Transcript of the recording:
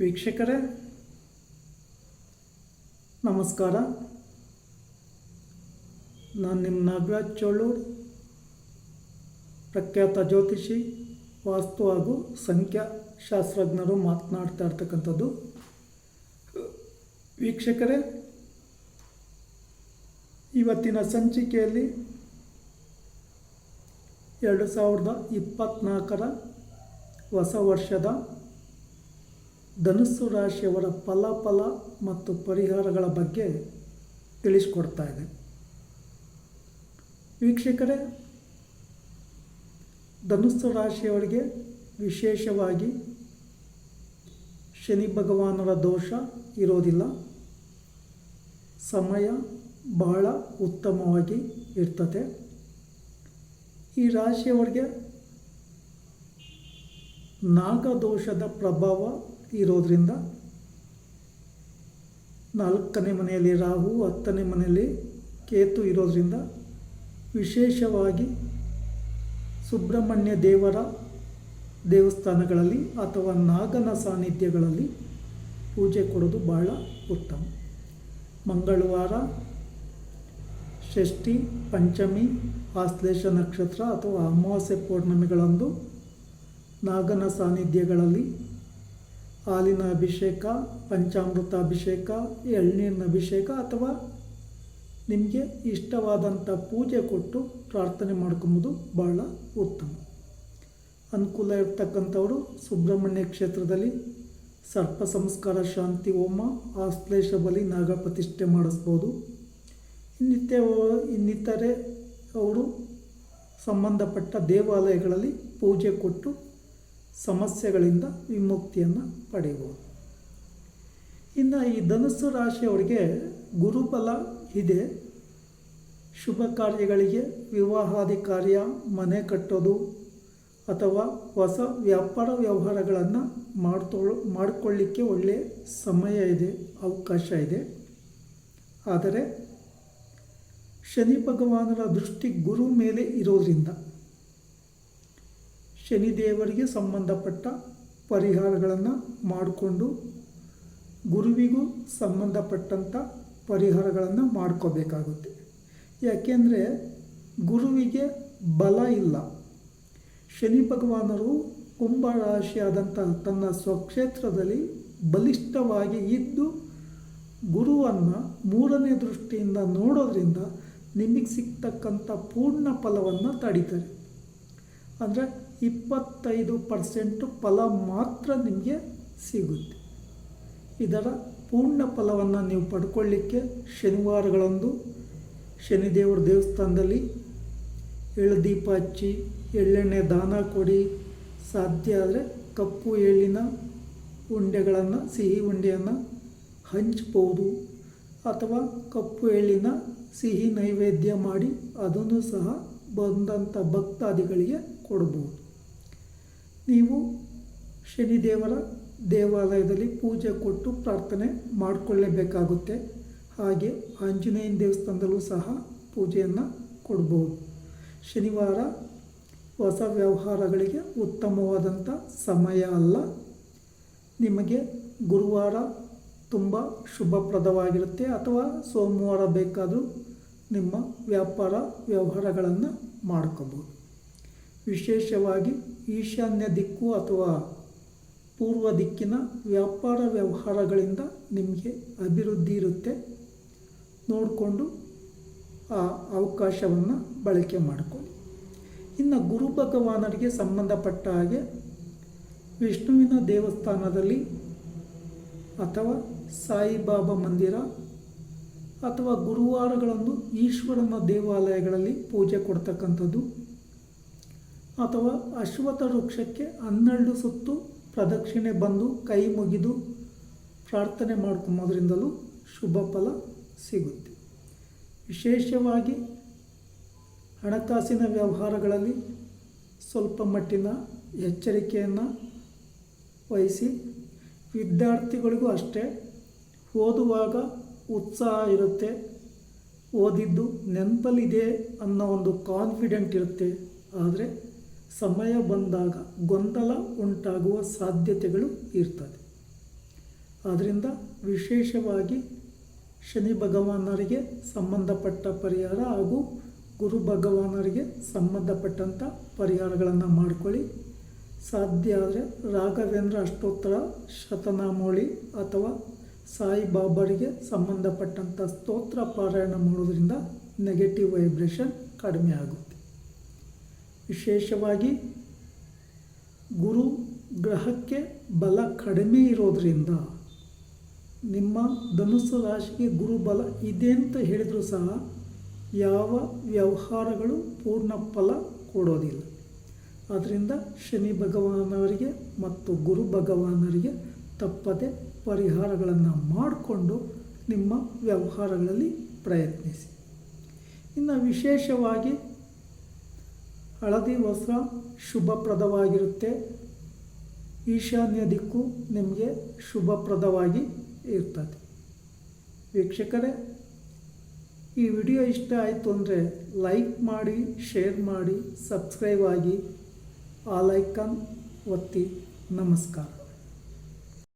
ವೀಕ್ಷಕರೇ, ನಮಸ್ಕಾರ. ನಾನು ನಿಮ್ಮ ನಾಗರಾಜ್ ಚೋಳೂರ್, ಪ್ರಖ್ಯಾತ ಜ್ಯೋತಿಷಿ, ವಾಸ್ತು ಹಾಗೂ ಸಂಖ್ಯಾಶಾಸ್ತ್ರಜ್ಞರು ಮಾತನಾಡ್ತಾ ಇರ್ತಕ್ಕಂಥದ್ದು. ವೀಕ್ಷಕರೇ, ಇವತ್ತಿನ ಸಂಚಿಕೆಯಲ್ಲಿ ಎರಡು ಸಾವಿರದ ಇಪ್ಪತ್ತ್ನಾಲ್ಕರ ಹೊಸ ವರ್ಷದ ಧನುಸ್ಸು ರಾಶಿಯವರ ಫಲಾಫಲ ಮತ್ತು ಪರಿಹಾರಗಳ ಬಗ್ಗೆ ತಿಳಿಸ್ಕೊಡ್ತಾ ಇದೆ. ವೀಕ್ಷಕರೇ, ಧನುಸ್ಸು ರಾಶಿಯವರಿಗೆ ವಿಶೇಷವಾಗಿ ಶನಿ ಭಗವಾನರ ದೋಷ ಇರೋದಿಲ್ಲ. ಸಮಯ ಬಹಳ ಉತ್ತಮವಾಗಿ ಇರ್ತದೆ. ಈ ರಾಶಿಯವರಿಗೆ ನಾಗದೋಷದ ಪ್ರಭಾವ ಇರೋದ್ರಿಂದ ನಾಲ್ಕನೇ ಮನೆಯಲ್ಲಿ ರಾಹು, ಹತ್ತನೇ ಮನೆಯಲ್ಲಿ ಕೇತು ಇರೋದ್ರಿಂದ ವಿಶೇಷವಾಗಿ ಸುಬ್ರಹ್ಮಣ್ಯ ದೇವರ ದೇವಸ್ಥಾನಗಳಲ್ಲಿ ಅಥವಾ ನಾಗನ ಸಾನ್ನಿಧ್ಯಗಳಲ್ಲಿ ಪೂಜೆ ಕೊಡೋದು ಬಹಳ ಉತ್ತಮ. ಮಂಗಳವಾರ ಷಷ್ಠಿ, ಪಂಚಮಿ, ಆಶ್ಲೇಷ ನಕ್ಷತ್ರ ಅಥವಾ ಅಮಾವಾಸ್ಯೆ ಪೌರ್ಣಮಿಗಳಂದು ನಾಗನ ಸಾನ್ನಿಧ್ಯಗಳಲ್ಲಿ ಹಾಲಿನ ಅಭಿಷೇಕ ಪಂಚಾಮೃತ ಅಭಿಷೇಕ ಎಳ್ನೀರಿನ ಅಭಿಷೇಕ ಅಥವಾ ನಿಮಗೆ ಇಷ್ಟವಾದಂಥ ಪೂಜೆ ಕೊಟ್ಟು ಪ್ರಾರ್ಥನೆ ಮಾಡ್ಕೊಂಬೋದು ಬಹಳ ಉತ್ತಮ. ಅನುಕೂಲ ಇರ್ತಕ್ಕಂಥವರು ಸುಬ್ರಹ್ಮಣ್ಯ ಕ್ಷೇತ್ರದಲ್ಲಿ ಸರ್ಪ ಸಂಸ್ಕಾರ ಶಾಂತಿ ಹೋಮ, ಆಶ್ಲೇಷ ಬಲಿ, ನಾಗ ಪ್ರತಿಷ್ಠೆ ಮಾಡಿಸ್ಬೋದು. ಇನ್ನಿತ್ಯ ಇನ್ನಿತರೆ ಅವರು ಸಂಬಂಧಪಟ್ಟ ದೇವಾಲಯಗಳಲ್ಲಿ ಪೂಜೆ ಕೊಟ್ಟು ಸಮಸ್ಯೆಗಳಿಂದ ವಿಮುಕ್ತಿಯನ್ನು ಪಡೆಯಬಹುದು ಇನ್ನು ಈ ಧನುಸ್ಸು ರಾಶಿಯವರಿಗೆ ಗುರುಬಲ ಇದೆ. ಶುಭ ಕಾರ್ಯಗಳಿಗೆ ವಿವಾಹಾದಿ ಕಾರ್ಯ ಮನೆ ಕಟ್ಟೋದು ಅಥವಾ ಹೊಸ ವ್ಯಾಪಾರ ವ್ಯವಹಾರಗಳನ್ನು ಮಾಡ್ತೋ ಮಾಡಿಕೊಳ್ಳಿಕ್ಕೆ ಒಳ್ಳೆಯ ಸಮಯ ಇದೆ, ಅವಕಾಶ ಇದೆ. ಆದರೆ ಶನಿ ಭಗವಾನರ ದೃಷ್ಟಿ ಗುರು ಮೇಲೆ ಇರೋದ್ರಿಂದ ಶನಿದೇವರಿಗೆ ಸಂಬಂಧಪಟ್ಟ ಪರಿಹಾರಗಳನ್ನು ಮಾಡಿಕೊಂಡು ಗುರುವಿಗೂ ಸಂಬಂಧಪಟ್ಟಂಥ ಪರಿಹಾರಗಳನ್ನು ಮಾಡ್ಕೋಬೇಕಾಗುತ್ತೆ. ಯಾಕೆಂದರೆ ಗುರುವಿಗೆ ಬಲ ಇಲ್ಲ. ಶನಿ ಭಗವಾನರು ಕುಂಭ ರಾಶಿಯಾದಂಥ ತನ್ನ ಸ್ವಕ್ಷೇತ್ರದಲ್ಲಿ ಬಲಿಷ್ಠವಾಗಿ ಇದ್ದು ಗುರುವನ್ನು ಮೂರನೇ ದೃಷ್ಟಿಯಿಂದ ನೋಡೋದ್ರಿಂದ ನಿಮಗೆ ಸಿಗ್ತಕ್ಕಂಥ ಪೂರ್ಣ ಫಲವನ್ನು ತಡೀತಾರೆ. ಅಂದರೆ ಇಪ್ಪತ್ತೈದು ಪರ್ಸೆಂಟು ಫಲ ಮಾತ್ರ ನಿಮಗೆ ಸಿಗುತ್ತೆ. ಇದರ ಪೂರ್ಣ ಫಲವನ್ನು ನೀವು ಪಡ್ಕೊಳ್ಳಿಕ್ಕೆ ಶನಿವಾರಗಳಂದು ಶನಿದೇವರ ದೇವಸ್ಥಾನದಲ್ಲಿ ಎಳ್ದೀಪ ಹಚ್ಚಿ, ಎಳ್ಳೆಣ್ಣೆ ದಾನ ಕೊಡಿ. ಸಾಧ್ಯ ಆದರೆ ಕಪ್ಪು ಎಳ್ಳಿನ ಉಂಡೆಗಳನ್ನು, ಸಿಹಿ ಉಂಡೆಯನ್ನು ಹಂಚ್ಬೋದು. ಅಥವಾ ಕಪ್ಪು ಎಳ್ಳಿನ ಸಿಹಿ ನೈವೇದ್ಯ ಮಾಡಿ ಅದನ್ನು ಸಹ ಬಂದಂಥ ಭಕ್ತಾದಿಗಳಿಗೆ ಕೊಡ್ಬೋದು. ನೀವು ಶನಿದೇವರ ದೇವಾಲಯದಲ್ಲಿ ಪೂಜೆ ಕೊಟ್ಟು ಪ್ರಾರ್ಥನೆ ಮಾಡಿಕೊಳ್ಳೇಬೇಕಾಗುತ್ತೆ. ಹಾಗೆ ಆಂಜನೇಯನ ದೇವಸ್ಥಾನದಲ್ಲೂ ಸಹ ಪೂಜೆಯನ್ನು ಕೊಡ್ಬೋದು. ಶನಿವಾರ ಹೊಸ ವ್ಯವಹಾರಗಳಿಗೆ ಉತ್ತಮವಾದಂಥ ಸಮಯ ಅಲ್ಲ. ನಿಮಗೆ ಗುರುವಾರ ತುಂಬ ಶುಭಪ್ರದವಾಗಿರುತ್ತೆ ಅಥವಾ ಸೋಮವಾರ ಬೇಕಾದರೂ ನಿಮ್ಮ ವ್ಯಾಪಾರ ವ್ಯವಹಾರಗಳನ್ನು ಮಾಡ್ಕೋಬೋದು. ವಿಶೇಷವಾಗಿ ಈಶಾನ್ಯ ದಿಕ್ಕು ಅಥವಾ ಪೂರ್ವ ದಿಕ್ಕಿನ ವ್ಯಾಪಾರ ವ್ಯವಹಾರಗಳಿಂದ ನಿಮಗೆ ಅಭಿವೃದ್ಧಿ ಇರುತ್ತೆ. ನೋಡಿಕೊಂಡು ಆ ಅವಕಾಶವನ್ನು ಬಳಕೆ ಮಾಡಿಕೊಳ್ಳಿ. ಇನ್ನು ಗುರು ಭಗವಾನರಿಗೆ ಸಂಬಂಧಪಟ್ಟ ಹಾಗೆ ವಿಷ್ಣುವಿನ ದೇವಸ್ಥಾನದಲ್ಲಿ ಅಥವಾ ಸಾಯಿಬಾಬಾ ಮಂದಿರ ಅಥವಾ ಗುರುವಾರಗಳನ್ನು ಈಶ್ವರನ ದೇವಾಲಯಗಳಲ್ಲಿ ಪೂಜೆ ಕೊಡ್ತಕ್ಕಂಥದ್ದು ಅಥವಾ ಅಶ್ವಥ ವೃಕ್ಷಕ್ಕೆ ಹನ್ನೆರಡು ಸುತ್ತು ಪ್ರದಕ್ಷಿಣೆ ಬಂದು ಕೈ ಮುಗಿದು ಪ್ರಾರ್ಥನೆ ಮಾಡ್ಕೊಂಬೋದ್ರಿಂದಲೂ ಶುಭ ಫಲ ಸಿಗುತ್ತೆ. ವಿಶೇಷವಾಗಿ ಹಣಕಾಸಿನ ವ್ಯವಹಾರಗಳಲ್ಲಿ ಸ್ವಲ್ಪ ಮಟ್ಟಿನ ಎಚ್ಚರಿಕೆಯನ್ನು ವಹಿಸಿ ವಿದ್ಯಾರ್ಥಿಗಳಿಗೂ ಅಷ್ಟೇ ಓದುವಾಗ ಉತ್ಸಾಹ ಇರುತ್ತೆ, ಓದಿದ್ದು ನೆನಪಲ್ಲಿದೆ ಅನ್ನೋ ಒಂದು ಕಾನ್ಫಿಡೆಂಟ್ ಇರುತ್ತೆ. ಆದರೆ ಸಮಯ ಬಂದಾಗ ಗೊಂದಲ ಉಂಟಾಗುವ ಸಾಧ್ಯತೆಗಳು ಇರ್ತದೆ. ಆದ್ದರಿಂದ ವಿಶೇಷವಾಗಿ ಶನಿ ಭಗವಾನರಿಗೆ ಸಂಬಂಧಪಟ್ಟ ಪರಿಹಾರ ಹಾಗೂ ಗುರು ಭಗವಾನರಿಗೆ ಸಂಬಂಧಪಟ್ಟಂಥ ಪರಿಹಾರಗಳನ್ನು ಮಾಡಿಕೊಳ್ಳಿ. ಸಾಧ್ಯ ಆದರೆ ರಾಘವೇಂದ್ರ ಅಷ್ಟೋತ್ತರ, ಶತನಾಮೋಳಿ ಅಥವಾ ಸಾಯಿಬಾಬರಿಗೆ ಸಂಬಂಧಪಟ್ಟಂಥ ಸ್ತೋತ್ರ ಪಾರಾಯಣ ಮಾಡೋದರಿಂದ ನೆಗೆಟಿವ್ ವೈಬ್ರೇಷನ್ ಕಡಿಮೆ ಆಗುತ್ತೆ. ವಿಶೇಷವಾಗಿ ಗುರು ಗ್ರಹಕ್ಕೆ ಬಲ ಕಡಿಮೆ ಇರೋದರಿಂದ ನಿಮ್ಮ ಧನುಸ್ಸು ರಾಶಿಗೆ ಗುರು ಬಲ ಇದೆ ಅಂತ ಹೇಳಿದರೂ ಸಹ ಯಾವ ವ್ಯವಹಾರಗಳು ಪೂರ್ಣ ಫಲ ಕೊಡೋದಿಲ್ಲ. ಆದ್ದರಿಂದ ಶನಿ ಭಗವಾನವರಿಗೆ ಮತ್ತು ಗುರು ಭಗವಾನರಿಗೆ ತಪ್ಪದೆ ಪರಿಹಾರಗಳನ್ನು ಮಾಡಿಕೊಂಡು ನಿಮ್ಮ ವ್ಯವಹಾರಗಳಲ್ಲಿ ಪ್ರಯತ್ನಿಸಿ. ಇನ್ನು ವಿಶೇಷವಾಗಿ ಹಳದಿ ವಸ್ತ್ರ ಶುಭಪ್ರದವಾಗಿರುತ್ತೆ. ಈಶಾನ್ಯ ದಿಕ್ಕು ನಿಮಗೆ ಶುಭಪ್ರದವಾಗಿ ಇರ್ತದೆ. ವೀಕ್ಷಕರೇ, ಈ ವಿಡಿಯೋ ಇಷ್ಟ ಆಯಿತು ಅಂದರೆ ಲೈಕ್ ಮಾಡಿ, ಶೇರ್ ಮಾಡಿ, ಸಬ್ಸ್ಕ್ರೈಬ್ ಆಗಿ, ಆ ಲೈಕನ್ ಒತ್ತಿ ನಮಸ್ಕಾರ.